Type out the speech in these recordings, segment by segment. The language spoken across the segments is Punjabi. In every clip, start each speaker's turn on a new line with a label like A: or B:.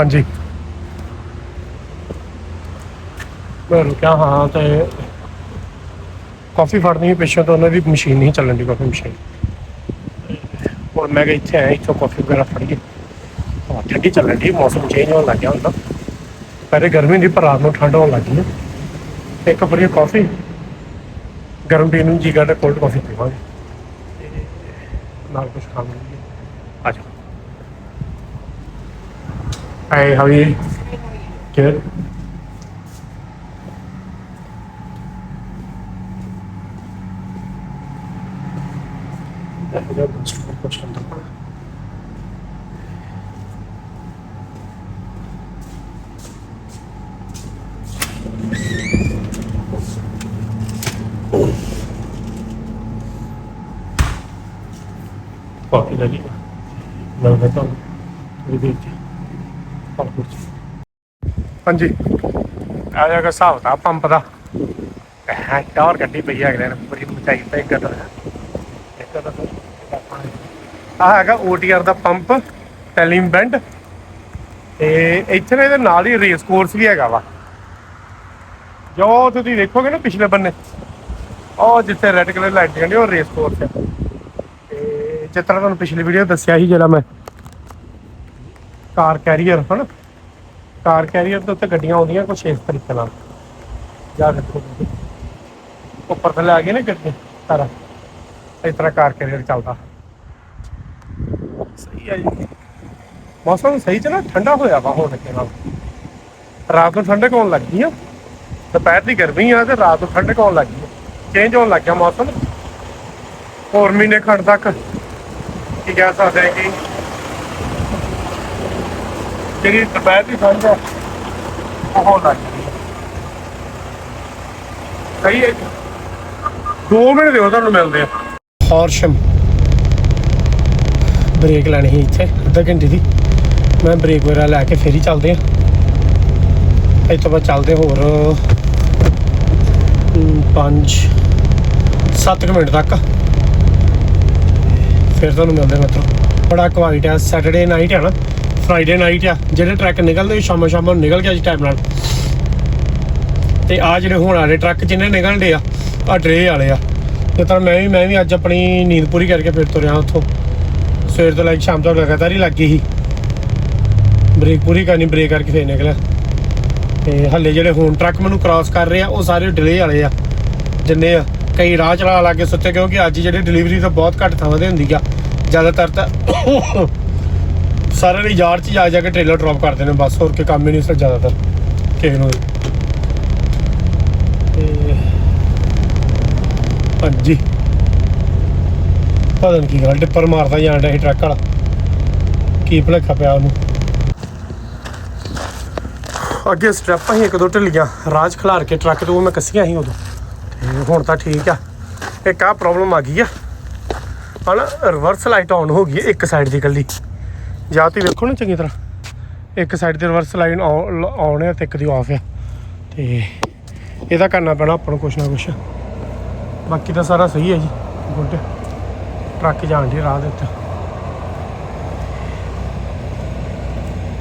A: ਹਾਂਜੀ। ਮੈਂ ਰੁਕਿਆ ਹਾਂ ਤੇ ਕਾਫੀ ਫੜਨੀ ਹੈ ਪਿੱਛੋਂ ਤਾਂ ਉਹਨਾਂ ਦੀ ਮਸ਼ੀਨ ਨਹੀਂ ਚੱਲਣ ਦੀ ਕਾਫੀ ਮਸ਼ੀਨ। ਹੁਣ ਮੈਂ ਕਿਹਾ ਇੱਥੇ ਆਇਆ, ਇੱਥੋਂ ਕਾਫੀ ਵਗੈਰਾ ਫੜ ਗਈ ਹਾਂ ਠੰਡੀ ਚੱਲਣ ਦੀ ਮੌਸਮ ਚੇਂਜ ਹੋਣ ਲੱਗ ਗਿਆ ਹੁਣ ਪਹਿਲੇ ਗਰਮੀ ਦੀ ਪਰ ਰਾਤ ਨੂੰ ਠੰਡ ਹੋਣ ਲੱਗ ਗਈ ਹੈ ਇੱਕ ਫੜੀ ਕਾਫੀ। ਗਰਮ ਪੀਣ ਨੂੰ ਜੀ ਕਰਦਾ ਕੋਲਡ ਕਾਫੀ ਪੀਵਾਂਗੇ। ਨਾਲ ਕੁਝ ਖਾਵਾਂਗੇ। Hey, how are you? Good. Popularly, No that's all. We'll be ਲਈ ਹਾਂਜੀ। ਆ ਜਾਗਾ ਹਿਸਾਬ ਦਾ ਪੰਪ ਦਾ। ਹੈ, ਟਾਵਰ ਗੱਡੀ ਪਈ ਹੈ ਅਗਲੇ ਨੇ ਬੜੀ ਮਚਾਈ ਤੇ ਇੱਕ ਦਾ ਇੱਕ ਦਾ ਆ ਹੈਗਾ OTR ਦਾ ਪੰਪ ਟੈਲਿੰਗ ਬੈਂਡ। ਤੇ ਇੱਥੇ ਇਹਦੇ ਨਾਲ ਹੀ ਰੇਸ ਕੋਰਸ ਵੀ ਹੈਗਾ ਵਾ। ਜੋ ਤੁਸੀਂ ਦੇਖੋਗੇ ਨਾ ਪਿਛਲੇ ਬੰਨੇ, ਉਹ ਜਿੱਥੇ ਰੈੱਡ ਕਲਰ ਲਾਈਟ ਜਾਂਦੀ ਉਹ ਰੇਸ ਕੋਰਸ ਹੈ ਤੇ ਜਿਸ ਤਰ੍ਹਾਂ ਤੁਹਾਨੂੰ ਪਿਛਲੀ ਵੀਡੀਓ ਦੱਸਿਆ ਸੀ ਜਿਹੜਾ ਮੈਂ ਕਾਰ ਕੈਰੀਅਰ ਹਨ? ਕਾਰ ਕੈਰੀਅਰ ਦੇ ਉੱਤੇ ਗੱਡੀਆਂ ਆਉਂਦੀਆਂ ਕੁਛ ਇਸ ਤਰੀਕੇ ਨਾਲ। ਜਾ ਦੇਖੋ ਉੱਪਰ ਥੱਲੇ ਆ ਗਏ ਨੇ ਗੱਡੀ, ਸਾਰਾ। ਇਸ ਤਰ੍ਹਾਂ ਕਾਰ ਕੈਰੀਅਰ ਚੱਲਦਾ। ਸਹੀ ਹੈ ਜੀ। ਮੌਸਮ ਸਹੀ ਚ ਨਾ, ਠੰਡਾ ਹੋਇਆ ਵਾ ਹੁਣ ਅੱਗੇ ਨਾਲ। ਰਾਤ ਨੂੰ ਠੰਡਕ ਹੋਣ ਲੱਗ ਗਈ ਆ। ਦੁਪਹਿਰ ਦੀ ਗਰਮੀ ਆ ਤੇ ਰਾਤ ਨੂੰ ਠੰਡਕ ਹੋਣ ਲੱਗ ਗਈ ਚੇਂਜ ਹੋਣ ਲੱਗ ਗਿਆ ਮੌਸਮ। ਹੋਰ ਮਹੀਨੇ ਖੰਡ ਤੱਕ। ਕੀ ਕਹਿ ਸਕਦੇ ਹਾਂ ਕਿ ਜਿਹੜੀ ਦੁਪਹਿਰ ਦੀ ਠੰਡ ਹੈ, ਉਹ ਲੱਗ ਗਈ। ਸਹੀ ਹੈ 2 ਮਿੰਟ ਦਿਓ, ਤੁਹਾਨੂੰ ਮਿਲਦੇ ਆ ਹੌਰਸ਼ਮ ਬ੍ਰੇਕ ਲੈਣੀ ਸੀ ਇੱਥੇ, ਅੱਧਾ ਘੰਟੇ ਦੀ। ਮੈਂ ਬ੍ਰੇਕ ਵਗੈਰਾ ਲੈ ਕੇ ਫੇਰ ਹੀ ਚੱਲਦੇ ਆ ਇਸ ਤੋਂ ਬਾਅਦ ਚੱਲਦੇ ਹੋਰ 5 7 ਮਿੰਟ ਤੱਕ। ਫਿਰ ਤੁਹਾਨੂੰ ਮਿਲਦੇ ਆ ਮਿੱਤਰੋ। ਬੜਾ ਕੁਆਇਟ ਹੈ ਸੈਟਰਡੇ ਨਾਈਟ ਹੈ ਨਾ। ਫਰਾਈਡੇ ਨਾਈਟ ਆ, ਜਿਹੜੇ ਟਰੱਕ ਨਿਕਲਦੇ ਸ਼ਾਮਾਂ ਸ਼ਾਮਾਂ ਨੂੰ ਨਿਕਲ ਗਿਆ ਜੀ ਟਾਈਮ ਨਾਲ। ਤੇ ਆ ਜਿਹੜੇ ਹੁਣ ਵਾਲੇ ਟਰੱਕ ਜਿੰਨੇ ਨਿਕਲਦੇ ਆ ਆ ਟਰੇ ਵਾਲੇ ਆ। ਤੇ ਤਾਂ ਮੈਂ ਵੀ ਮੈਂ ਵੀ ਅੱਜ ਆਪਣੀ ਨੀਂਦ ਪੂਰੀ ਕਰਕੇ ਫਿਰ ਤੁਰਿਆ ਉੱਥੋਂ। ਸਵੇਰ ਤੋਂ ਲੈ ਕੇ ਸ਼ਾਮ ਤੱਕ ਲਗਾਤਾਰ ਹੀ ਲੱਗੀ ਸੀ। ਬ੍ਰੇਕ ਪੂਰੀ ਕਰਨੀ ਬ੍ਰੇਕ ਕਰਕੇ ਫੇਰ ਨਿਕਲਿਆ। ਤੇ ਹੱਲੇ ਜਿਹੜੇ ਹੁਣ ਟਰੱਕ ਮੈਨੂੰ ਕ੍ਰਾਸ ਕਰ ਰਹੇ ਆ, ਉਹ ਸਾਰੇ ਡਿਲੇ ਵਾਲੇ ਆ। ਜਿੰਨੇ ਆ, ਕਈ ਰਾਹ ਚਲਾ ਲਾ ਕੇ ਸੁੱਤੇ, ਕਿਉਂਕਿ ਅੱਜ ਜਿਹੜੇ ਡਿਲੀਵਰੀ ਤਾਂ ਬਹੁਤ ਘੱਟ ਥਾਵਾਂ ਤੇ ਹੁੰਦੀ ਆ। ਜ਼ਿਆਦਾਤਰ ਤਾਂ ਸਾਰਿਆਂ ਨੇ ਯਾਰਡ 'ਚ ਜਾ ਜਾ ਕੇ ਟ੍ਰੇਲਰ ਡ੍ਰੌਪ ਕਰਦੇ ਨੇ, ਬਸ ਹੋਰ ਕੋਈ ਕੰਮ ਹੀ ਨਹੀਂ ਸਰ ਜ਼ਿਆਦਾਤਰ, ਕਿਸੇ ਨੂੰ ਹਾਂਜੀ। ਪਤਾ ਨਹੀਂ ਕੀ ਗੱਲ, ਟਿੱਪਰ ਮਾਰਦਾ ਜਾਣ ਡਿਆ ਸੀ ਟਰੱਕ ਵਾਲਾ। ਕੀ ਭੁਲੇਖਾ ਪਿਆ ਉਹਨੂੰ। ਅੱਗੇ ਸਟ੍ਰੈਪਾਂ ਹੀ ਇੱਕ ਦੋ ਢਿੱਲੀਆਂ ਰਾਜ ਖਿਲਾਰ ਕੇ ਟਰੱਕ ਤੋਂ ਮੈਂ ਕੱਸੀਆਂ ਸੀ ਉਦੋਂ। ਤੇ ਹੁਣ ਤਾਂ ਠੀਕ ਆ। ਇੱਕ ਆ ਪ੍ਰੋਬਲਮ ਆ ਗਈ ਆ। ਹਣ ਰਿਵਰਸ ਲਾਈਟ ਆਨ ਹੋ ਗਈ ਇੱਕ ਸਾਈਡ ਦੀ ਇਕੱਲੀ। ਜਾਂ ਤੁਸੀਂ ਵੇਖੋ ਨਾ ਚੰਗੀ ਤਰ੍ਹਾਂ। ਇੱਕ ਸਾਈਡ ਦੀ ਰਿਵਰਸ ਲਾਈਨ ਆਉਣ ਹੈ ਤੇ ਇੱਕ ਦੀ ਆਫ ਆ। ਤੇ ਇਹਦਾ ਕਰਨਾ ਪੈਣਾ ਆਪਾਂ ਨੂੰ ਕੁਛ ਨਾ ਕੁਛ। ਬਾਕੀ ਤਾਂ ਸਾਰਾ ਸਹੀ ਹੈ ਜੀ। ਗੁੱਡ। ਟਰੱਕ ਜਾਣ ਦੀ ਰਾਹ ਦੇ ਉੱਤੇ।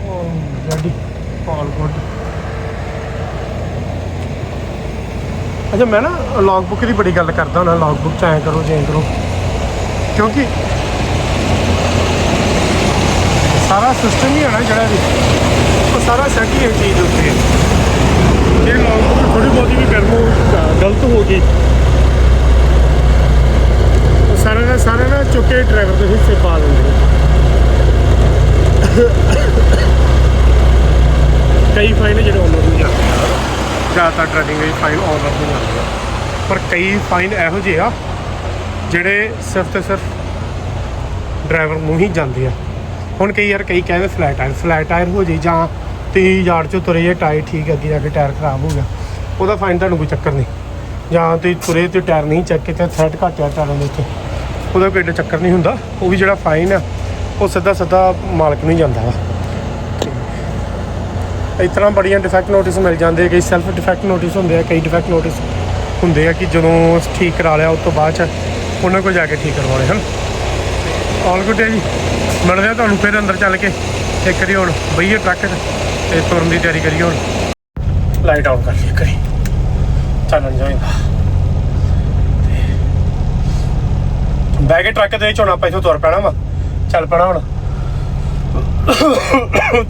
A: ਓ ਰੈਡੀ ਆਲ ਗੁੱਡ ਅੱਛਾ, ਮੈਂ ਨਾ ਲੌਗ ਬੁੱਕ ਦੀ ਬੜੀ ਗੱਲ ਕਰਦਾ ਹੁੰਦਾ। ਲੌਗ ਬੁੱਕ ਚ ਐਂ ਕਰੋ ਚੇਂਜ ਕਰੋ। ਕਿਉਂਕਿ ਸਾਰਾ ਸਿਸਟਮ ਹੀ ਹੈ ਨਾ ਜਿਹੜਾ ਵੀ। ਉਹ ਸਾਰਾ ਸੈੱਟ ਹੀ ਹੈ ਚੀਜ਼ ਉੱਤੇ। ਜੇ ਬੁੱਕ ਥੋੜੀ ਬਹੁਤੀ ਵੀ ਗਰਮ ਹੋ ਗਲਤ ਹੋ ਗਈ। ਉਹ ਸਾਰਾ ਦਾ ਸਾਰਾ ਨਾ ਚੁੱਕੇ ਡਰਾਈਵਰ ਦੇ ਹਿੱਸੇ ਪਾ ਦਿੰਦੇ ਕਈ ਫਾਈਨ ਜਿਹੜੇ ਓਨਰ ਨੂੰ ਜਾਂਦੇ ਆ। ਜ਼ਿਆਦਾਤਰ ਟ੍ਰੈਡਿੰਗ ਵਿੱਚ ਫਾਈਨ ਓਨਰ ਨੂੰ ਜਾਂਦੇ ਆ। ਪਰ ਕਈ ਫਾਈਨ ਇਹੋ ਜਿਹੇ ਆ ਜਿਹੜੇ ਸਿਰਫ ਤੇ ਸਿਰਫ ਡਰਾਈਵਰ ਨੂੰ ਹੀ ਜਾਂਦੇ ਆ। ਹੁਣ ਕਈ ਯਾਰ ਕਈ ਕਹਿੰਦੇ ਫਲੈਟ ਟਾਇਰ ਫਲੈਟ ਟਾਇਰ ਹੋ ਜੇ ਜਾਂ 30 ਯਾਰਡ ਚੋਂ ਤੁਰੇ ਜੇ ਟਾਇਰ ਠੀਕ ਅੱਗੇ ਜਾ ਕੇ ਟਾਇਰ ਖਰਾਬ ਹੋ ਗਿਆ। ਉਹਦਾ ਫਾਈਨ ਤੁਹਾਨੂੰ ਕੋਈ ਚੱਕਰ ਨਹੀਂ। ਜਾਂ ਤੁਸੀਂ ਤੁਰੇ ਤੇ ਟਾਇਰ ਨਹੀਂ ਚੈੱਕ ਕੀਤਾ ਤੇ ਥਰਡ ਘੱਟ ਆ ਟਾਇਰਾਂ ਦੇ ਉੱਤੇ। ਉਹਦਾ ਕੋਈ ਚੱਕਰ ਨਹੀਂ ਹੁੰਦਾ। ਉਹ ਵੀ ਜਿਹੜਾ ਫਾਈਨ ਆ, ਉਹ ਸਿੱਧਾ ਸਿੱਧਾ ਮਾਲਕ ਨੂੰ ਜਾਂਦਾ ਵਾ। ਇਸ ਤਰ੍ਹਾਂ ਬੜੀਆਂ ਡਿਫੈਕਟ ਨੋਟਿਸ ਮਿਲ ਜਾਂਦੇ ਕਈ ਸੈਲਫ ਡਿਫੈਕਟ ਨੋਟਿਸ ਹੁੰਦੇ ਆ, ਕਈ ਡਿਫੈਕਟ ਨੋਟਿਸ ਹੁੰਦੇ ਆ ਕਿ ਜਦੋਂ ਠੀਕ ਕਰਾ ਲਿਆ, ਉਸ ਤੋਂ ਬਾਅਦ ਚ ਉਹਨਾਂ ਕੋਲ ਜਾ ਕੇ ਠੀਕ ਕਰਵਾਉਣੇ ਹਨ। ਆਲ ਗੁੱਡ ਹੈ ਜੀ। ਮਿਲਦੇ ਆ ਤੁਹਾਨੂੰ ਫਿਰ ਅੰਦਰ ਚੱਲ ਕੇ। ਇੱਕ ਵਾਰੀ ਹੁਣ ਬਈਏ ਟਰੱਕ ਤੇ ਤੁਰਨ ਦੀ ਤਿਆਰੀ ਕਰੀਏ ਹੁਣ। ਲਾਈਟ ਆਨ ਕਰ ਲਈ ਕਰੀ। ਚੱਲਣ ਜਾਏਗਾ। ਬੈਗ ਟਰੱਕ ਦੇ ਵਿੱਚ ਹੁਣ ਆਪਾਂ ਇੱਥੋਂ ਤੁਰ ਪੈਣਾ ਵਾ। ਚੱਲ ਪੈਣਾ ਹੁਣ।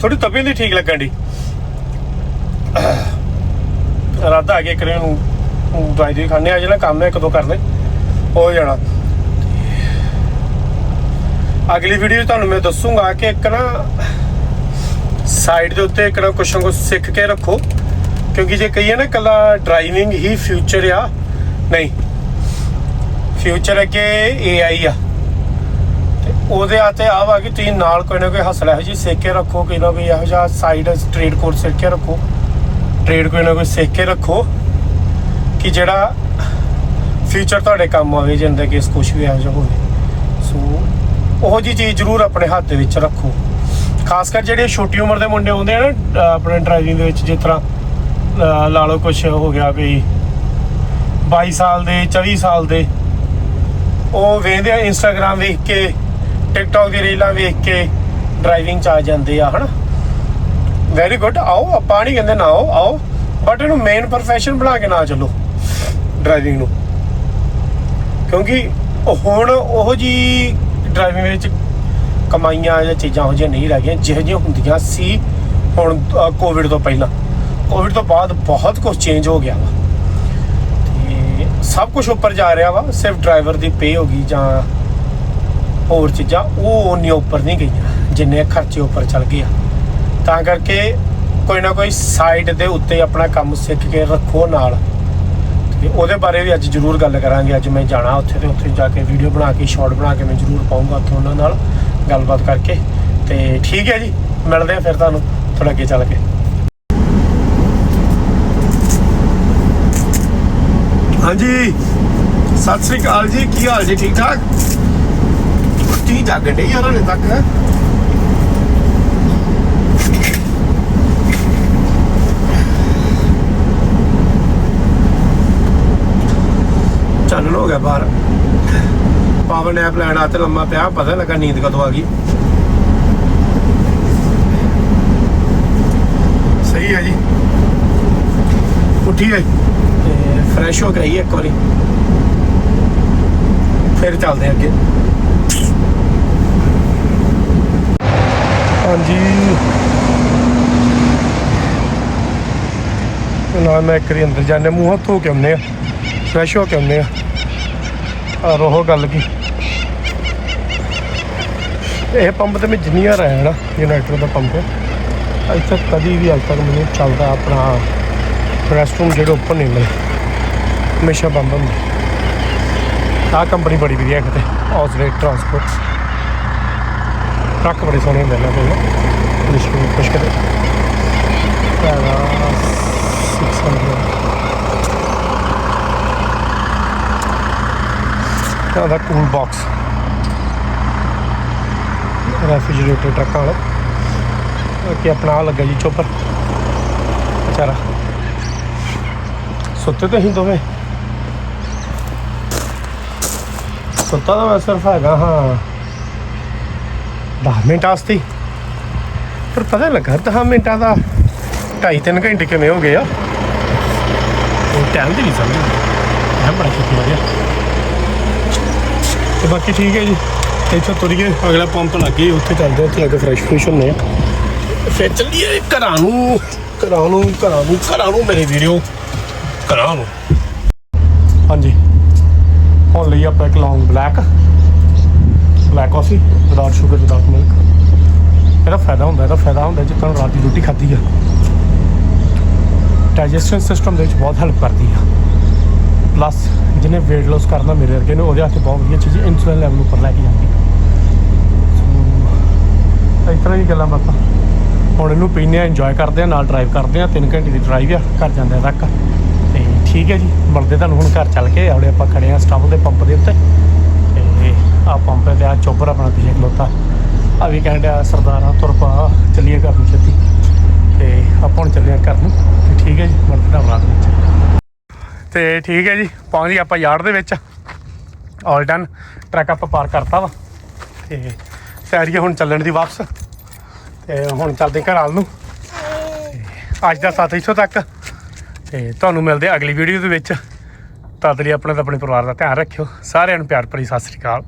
A: ਥੋੜੀ ਤਬੀਅਤ ਨਹੀਂ ਠੀਕ ਲੱਗਣ ਦੀ ਰਾਦਾ ਆ ਕੇ ਕਰੇ ਨੂੰ ਦਵਾਈ ਦੇ ਖਾਣੇ ਆ। ਜਿਹੜਾ ਕੰਮ ਹੈ ਇੱਕ ਦੋ ਕਰਨੇ। ਹੋ ਜਾਣਾ। ਅਗਲੀ ਵੀਡੀਓ ਤੁਹਾਨੂੰ ਮੈਂ ਦੱਸੂਗਾ ਕਿ ਇੱਕ ਨਾ ਸਾਈਡ ਦੇ ਉੱਤੇ ਇੱਕ ਨਾ ਕੁਛ ਨਾ ਕੁਛ ਸਿੱਖ ਕੇ ਰੱਖੋ। ਕਿਉਂਕਿ ਜੇ ਕਹੀਏ ਨਾ ਕੱਲਾ ਡਰਾਈਵਿੰਗ ਹੀ ਫਿਊਚਰ ਆ, ਨਹੀਂ। ਫਿਊਚਰ ਅੱਗੇ AI ਆ। ਤੇ ਉਹਦੇ ਆਤੇ ਆ ਵਾ ਕਿ ਤੁਸੀਂ ਨਾਲ ਕੋਈ ਨਾ ਕੋਈ ਹਸਲਾ ਇਹੋ ਜੀ ਸਿੱਖ ਕੇ ਰੱਖੋ, ਕੋਈ ਨਾ ਕੋਈ ਇਹੋ ਜਿਹਾ ਸਾਈਡ ਟ੍ਰੇਡ ਕੋਰਸ ਸਿੱਖ ਕੇ ਰੱਖੋ। ਟ੍ਰੇਡ ਕੋਈ ਨਾ ਕੋਈ ਸਿੱਖ ਕੇ ਰੱਖੋ ਕਿ ਜਿਹੜਾ ਫਿਊਚਰ ਤੁਹਾਡੇ ਕੰਮ ਆਵੇ ਜਿੰਦੇ ਕੇਸ ਕੁਝ ਵੀ ਇਹੋ ਜਿਹਾ ਹੋਵੇ। ਸੋ ਉਹ ਜੀ ਚੀਜ਼ ਜ਼ਰੂਰ ਆਪਣੇ ਹੱਥ ਦੇ ਵਿੱਚ ਰੱਖੋ। ਖਾਸ ਕਰ ਜਿਹੜੇ ਛੋਟੀ ਉਮਰ ਦੇ ਮੁੰਡੇ ਹੁੰਦੇ ਆ ਨਾ ਆਪਣੇ ਡਰਾਈਵਿੰਗ ਦੇ ਵਿੱਚ, ਜਿਸ ਤਰ੍ਹਾਂ ਲਾ ਲਓ ਕੁਝ ਹੋ ਗਿਆ ਕੋਈ 22 ਸਾਲ ਦੇ 24 ਸਾਲ ਦੇ, ਉਹ ਵੇਖਦੇ ਆ ਇੰਸਟਾਗ੍ਰam ਵੇਖ ਕੇ ਟਿਕਟੌਕ ਦੀ ਰੀਲਾਂ ਵੇਖ ਕੇ ਡਰਾਈਵਿੰਗ ਚ ਆ ਜਾਂਦੇ ਆ, ਹਨਾ? ਵੈਰੀ ਗੁੱਡ ਆਓ, ਆਪਾਂ ਨਹੀਂ ਕਹਿੰਦੇ ਨਾ ਆਓ ਆਓ ਬਟ ਇਹਨੂੰ ਮੇਨ profession ਬਣਾ ਕੇ ਨਾ ਚੱਲੋ ਡਰਾਈਵਿੰਗ ਨੂੰ। ਕਿਉਂਕਿ ਹੁਣ ਉਹ ਜੀ ਡਰਾਈਵਿੰਗ ਵਿੱਚ ਕਮਾਈਆਂ ਜਾਂ ਚੀਜ਼ਾਂ ਉਹ ਜਿਹੀਆਂ ਨਹੀਂ ਰਹਿ ਗਈਆਂ, ਜਿਹੋ ਜਿਹੀਆਂ ਹੁੰਦੀਆਂ ਸੀ ਹੁਣ ਕੋਵਿਡ ਤੋਂ ਪਹਿਲਾਂ। ਕੋਵਿਡ ਤੋਂ ਬਾਅਦ ਬਹੁਤ ਕੁਝ ਚੇਂਜ ਹੋ ਗਿਆ ਵਾ। ਤੇ ਸਭ ਕੁਝ ਉੱਪਰ ਜਾ ਰਿਹਾ ਵਾ, ਸਿਰਫ ਡਰਾਈਵਰ ਦੀ ਪੇ ਹੋ ਗਈ ਜਾਂ ਹੋਰ ਚੀਜ਼ਾਂ, ਉਹ ਉਨੀ ਉੱਪਰ ਨਹੀਂ ਗਈਆਂ, ਜਿੰਨੇ ਖਰਚੇ ਉੱਪਰ ਚੱਲ ਗਏ ਆ। ਤਾਂ ਕਰਕੇ ਕੋਈ ਨਾ ਕੋਈ ਸਾਈਡ ਦੇ ਉੱਤੇ ਆਪਣਾ ਕੰਮ ਸਿੱਖ ਕੇ ਰੱਖੋ ਨਾਲ। ਤੇ ਉਹਦੇ ਬਾਰੇ ਵੀ ਅੱਜ ਜ਼ਰੂਰ ਗੱਲ ਕਰਾਂਗੇ। ਅੱਜ ਮੈਂ ਜਾਣਾ ਉੱਥੇ ਤੇ ਉੱਥੇ ਜਾ ਕੇ ਵੀਡੀਓ ਬਣਾ ਕੇ ਸ਼ਾਰਟ ਬਣਾ ਕੇ ਮੈਂ ਜ਼ਰੂਰ ਪਾਉਂਗਾ ਉੱਥੇ ਉਹਨਾਂ ਨਾਲ ਗੱਲਬਾਤ ਕਰਕੇ। ਤੇ ਠੀਕ ਹੈ ਜੀ, ਮਿਲਦੇ ਆ ਫਿਰ ਤੁਹਾਨੂੰ ਥੋੜਾ ਅੱਗੇ ਚੱਲ ਕੇ। ਹਾਂਜੀ, ਸਤਿ ਸ੍ਰੀ ਅਕਾਲ ਜੀ, ਕੀ ਹਾਲ ਜੀ, ਠੀਕ ਠਾਕ? ਕੀ ਜਾਗਣ ਡੇ ਯਾਰ, ਹਲੇ ਤੱਕ। ਚਾਨਣ ਹੋ ਗਿਆ ਬਾਹਰ। ਪਾਵਰ ਨੈਪ ਲੈਣ ਆ ਤੇ ਲੰਮਾ ਪਿਆ ਪਤਾ ਲੱਗਾ ਨੀਂਦ ਕਦੋਂ ਆ ਗਈ। ਸਹੀ ਹੈ ਜੀ। ਉੱਠੀਏ। ਤੇ ਫਰੈਸ਼ ਹੋ ਆਈਏ ਇੱਕ ਵਾਰੀ। ਫਿਰ ਚੱਲਦੇ ਹਾਂ ਅੱਗੇ। ਹਾਂਜੀ। ਨਾਲ ਮੈਂ ਇੱਕ ਵਾਰੀ ਅੰਦਰ ਜਾਣੇ ਮੂੰਹ ਹੱਥ ਧੋ ਕੇ ਆਉਂਦੇ ਆ ਫਰੈਸ਼ ਹੋ ਕੇ ਆਉਂਦੇ ਆ। ਔਰ ਉਹ ਗੱਲ ਕੀ। ਇਹ ਪੰਪ ਤੇ ਮੈਂ ਜਿੰਨੀਆਂ ਵਾਰ ਆਇਆ ਨਾ ਯੂਨਾਈਟਡ ਦਾ ਪੰਪ, ਇੱਥੇ ਕਦੀ ਵੀ ਅੱਜ ਤੱਕ ਮੈਨੂੰ ਚੱਲਦਾ ਆਪਣਾ ਰੈਸਟਰੂਮ ਜਿਹੜੇ ਓਪਨ ਨਹੀਂ ਮਿਲੇ। ਹਮੇਸ਼ਾ ਬੰਦ ਹੁੰਦਾ। ਆਹ ਕੰਪਨੀ ਬੜੀ ਵਧੀਆ ਹੈ ਕਿਤੇ ਆਸਲੇਟ ਟਰਾਂਸਪੋਰਟ ਟਰੱਕ ਬੜੇ ਸੋਹਣੇ ਹੁੰਦੇ ਨੇ ਕੋਲ। ਨਿਸ਼ਚਿਤ ਕੁਛ ਕਰੇ ਪੈਰਾ ਤਾਂ ਦਾ ਕੂਲ ਬਾਕਸ ਰੈਫ੍ਰਿਜਰੇਟਰ ਟਰੱਕਾਂ ਵਾਲਾ। ਕਿ ਆਪਣਾ ਲੱਗਾ ਜੀ ਚੋਪਰ। ਵਿਚਾਰਾ। ਸੁੱਤੇ ਤਾਂ ਅਸੀਂ ਦੋਵੇਂ। ਸੁੱਤਾ ਤਾਂ ਮੈਂ ਸਿਰਫ ਹੈਗਾ, ਹਾਂ। 10 ਮਿੰਟ ਵਾਸਤੇ। ਹੀ। ਪਰ ਪਤਾ ਲੱਗਾ 10 ਮਿੰਟਾਂ ਦਾ 2.5-3 ਘੰਟੇ ਕਿਵੇਂ ਹੋ ਗਏ ਆ। ਟਾਈਮ ਦੀ ਨਹੀਂ ਸਮਝ ਮੈਂ ਬੜਾ ਛੇਤੀ ਵਧੀਆ ਤੇ ਬਾਕੀ ਠੀਕ ਹੈ ਜੀ। ਇੱਥੋਂ ਤੁਰੀਏ ਅਗਲਾ ਪੰਪ ਲੱਗੇ ਉੱਥੇ ਚੱਲਦੇ ਉੱਥੇ ਆ ਫਰੈਸ਼ ਫਰੈਸ਼ ਹੁੰਦੇ ਆ ਫਿਰ ਚੱਲੀਏ ਘਰਾਂ ਨੂੰ ਘਰਾਂ ਨੂੰ ਘਰਾਂ ਨੂੰ ਘਰਾਂ ਨੂੰ ਮੇਰੇ ਵੀਡੀਓ ਘਰਾਂ ਨੂੰ। ਹਾਂਜੀ। ਹੁਣ ਲਈ ਆਪਾਂ ਇੱਕ long black black coffee without sugar without milk ਇਹਦਾ ਫਾਇਦਾ ਹੁੰਦਾ, ਇਹਦਾ ਫਾਇਦਾ ਹੁੰਦਾ ਜੇ ਤੁਹਾਨੂੰ ਰਾਤ ਦੀ ਰੋਟੀ ਖਾਧੀ ਆ। ਡਾਈਜੈਸ਼ਨ ਸਿਸਟਮ ਦੇ ਵਿੱਚ ਬਹੁਤ ਹੈਲਪ ਕਰਦੀ ਆ। ਪਲੱਸ ਜਿਹਨੇ weight loss ਕਰਨਾ ਮੇਰੇ ਵਰਗੇ ਨੂੰ, ਉਹਦੇ ਵਾਸਤੇ ਬਹੁਤ ਵਧੀਆ ਚੀਜ਼ ਇਨਸੂਲਿਨ ਲੈਵਲ ਉੱਪਰ ਲੈ ਕੇ ਜਾਂਦੀ। ਸੋ ਇਸ ਤਰ੍ਹਾਂ ਹੀ ਗੱਲਾਂ ਬਾਤਾਂ। ਹੁਣ ਇਹਨੂੰ ਪੀਂਦੇ ਆ ਇੰਜੋਏ ਕਰਦੇ ਆ ਨਾਲ ਡਰਾਈਵ ਕਰਦੇ ਆ 3 ਘੰਟੇ ਦੀ ਡਰਾਈਵ ਆ, ਘਰ ਜਾਂਦੇ ਤੱਕ। ਤੇ ਠੀਕ ਹੈ ਜੀ ਮਿਲਦੇ ਤੁਹਾਨੂੰ ਹੁਣ ਘਰ ਚੱਲ ਕੇ, ਆਉੜੇ ਆਪਾਂ ਖੜੇ ਆ ਸਟਾਫ ਦੇ ਪੰਪ ਦੇ ਉੱਤੇ। ਤੇ ਆ ਪੰਪ ਤੇ ਆ ਚੋਬਰ ਆਪਣਾ ਪਿੱਛੇ ਖਲੋਤਾ। ਆ ਵੀ ਕਹਿੰਦਾ ਸਰਦਾਰਾ, ਤੁਰ ਪਾ, ਚੱਲੀਏ ਘਰ ਨੂੰ ਛੇਤੀ। ਤੇ ਆਪਾਂ ਹੁਣ ਚੱਲੇ ਆ ਘਰ ਨੂੰ। ਤੇ ਠੀਕ ਹੈ ਜੀ ਮਿਲਦੇ ਤੁਹਾਨੂੰ ਰਾਤ ਵਿੱਚ ਤੇ ਠੀਕ ਹੈ ਜੀ, ਪਹੁੰਚ ਗਏ ਆਪਾਂ ਯਾਰਡ ਦੇ ਵਿੱਚ। ਆਲ ਡਨ ਟਰੱਕ ਆਪਾਂ ਪਾਰ ਕਰਤਾ ਵਾ। ਤੇ ਤਿਆਰੀ ਹੁਣ ਚੱਲਣ ਦੀ ਵਾਪਸ। ਤੇ ਹੁਣ ਚੱਲਦੇ ਘਰ ਵੱਲ ਨੂੰ। ਤੇ ਅੱਜ ਦਾ ਸਾਥ ਇੱਥੋਂ ਤੱਕ। ਤੇ ਤੁਹਾਨੂੰ ਮਿਲਦੇ ਅਗਲੀ ਵੀਡੀਓ ਦੇ ਵਿੱਚ। ਤਦ ਲਈ ਆਪਣੇ ਤੇ ਆਪਣੇ ਪਰਿਵਾਰ ਦਾ ਧਿਆਨ ਰੱਖਿਓ। ਸਾਰਿਆਂ ਨੂੰ ਪਿਆਰ ਭਰੀ ਸਤਿ ਸ੍ਰੀ ਅਕਾਲ।